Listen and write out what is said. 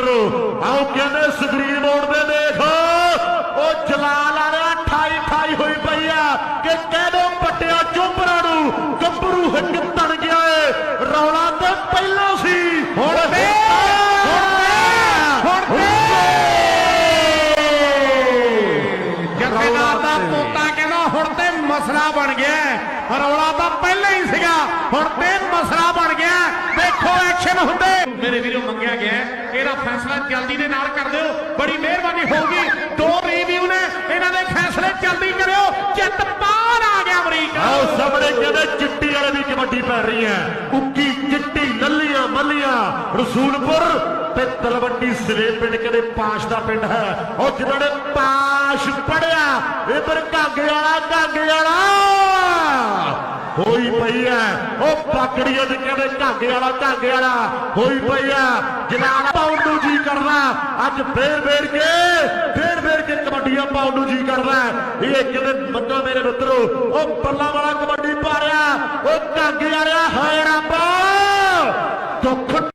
ਮਿੱਤਰੋ ਆਓ ਕਹਿੰਦੇ ਸਕਰੀਨ ਬੋਰਡ ਤੇ ਦੇਖ। ਉਹ ਜਲਾਲ ਆ ਰਿਹਾ 28 28 ਹੋਈ ਪਈ ਆ ਕਿ ਕਹਿ ਦੋ ਪੱਟਿਆ ਚੋਬਰਾਂ ਨੂੰ। ਗੱਭਰੂ ਹਿੱਕ ਤਣ ਗਿਆ ਏ। ਰੌਲਾ ਤੇ ਪਹਿਲਾਂ ਸੀ। ਹੁਣ ਤੇ ਹੁਣ ਜਥੇਦਾਰ ਦਾ ਪੋਤਾ ਕਹਿੰਦਾ ਹੁਣ ਤੇ ਮਸਲਾ ਬਣ ਗਿਆ। ਰੌਲਾ ਤਾਂ ਪਹਿਲਾਂ ਹੀ ਸੀਗਾ। ਹੁਣ ਤੇ ਮਸਲਾ ਬਣ ਗਿਆ ਹੈ। ਦੇਖੋ ਐਕਸ਼ਨ ਹੁੰਦੇ। ਮੇਰੇ ਵੀਰੋ, ਮੰਗਿਆ ਗਿਆ ਇਹਦਾ ਫੈਸਲਾ ਜਲਦੀ ਦੇ ਨਾਲ ਕਰ ਦਿਓ। ਬੜੀ ਮਿਹਰਬਾਨੀ ਹੋਊਗੀ। ਦੋ ਰਿਵਿਊ ਨੇ ਇਹਨਾਂ ਦੇ ਫੈਸਲੇ ਜਲਦੀ ਕਰਿਓ। ਚਿੱਤ ਪਾਰ ਆ ਗਿਆ ਅਮਰੀਕਾ। ਆਓ ਸਾਹਮਣੇ ਕਹਿੰਦੇ ਚਿੱਟੀ ਵਾਲੇ ਦੀ ਕਬੱਡੀ ਪੈ ਰਹੀ ਹੈ। ਕੁੱਕੀ ਚਿੱਟੀ ਲੱਲੀਆਂ ਮੱਲੀਆਂ। ਰਸੂਲਪੁਰ ਤੇ ਤਲਵੰਡੀ ਸਰੇ ਪਿੰਡ ਕਹਿੰਦੇ ਪਾਸ਼ ਦਾ ਪਿੰਡ ਹੈ। ਉਹ ਜਿਹਨਾਂ ਨੇ ਪਾਸ਼ ਪੜਿਆ। ਇਧਰ ਘਾਗੇ ਵਾਲਾ ਘਾਗੇ ਵਾਲਾ। ਹੋਈ ਪਈ ਐ। ਉਹ ਪਾਕੜੀਆਂ ਦੇ ਕਹਿੰਦੇ ਘਾਗੇ ਵਾਲਾ ਘਾਗੇ ਵਾਲਾ। ਹੋਈ ਪਈ ਐ। ਜਲਾਲ ਪਾਉਣ ਨੂੰ ਜੀ ਕਰਦਾ ਅੱਜ ਫੇਰ ਫੇਰ ਕੇ, ਫੇਰ ਫੇਰ ਕੇ ਕਬੱਡੀਆਂ ਪਾਉਣ ਨੂੰ ਜੀ ਕਰਦਾ ਇਹ ਕਹਿੰਦੇ ਮੰਨੋ ਮੇਰੇ ਮਿੱਤਰੋ, ਉਹ ਬੱਲਾ ਵਾਲਾ ਕਬੱਡੀ ਪਾ ਰਿਹਾ ਉਹ ਘਾਗੇ ਵਾਲਿਆ ਹਾਏ ਰੱਬਾ। ਦੁੱਖ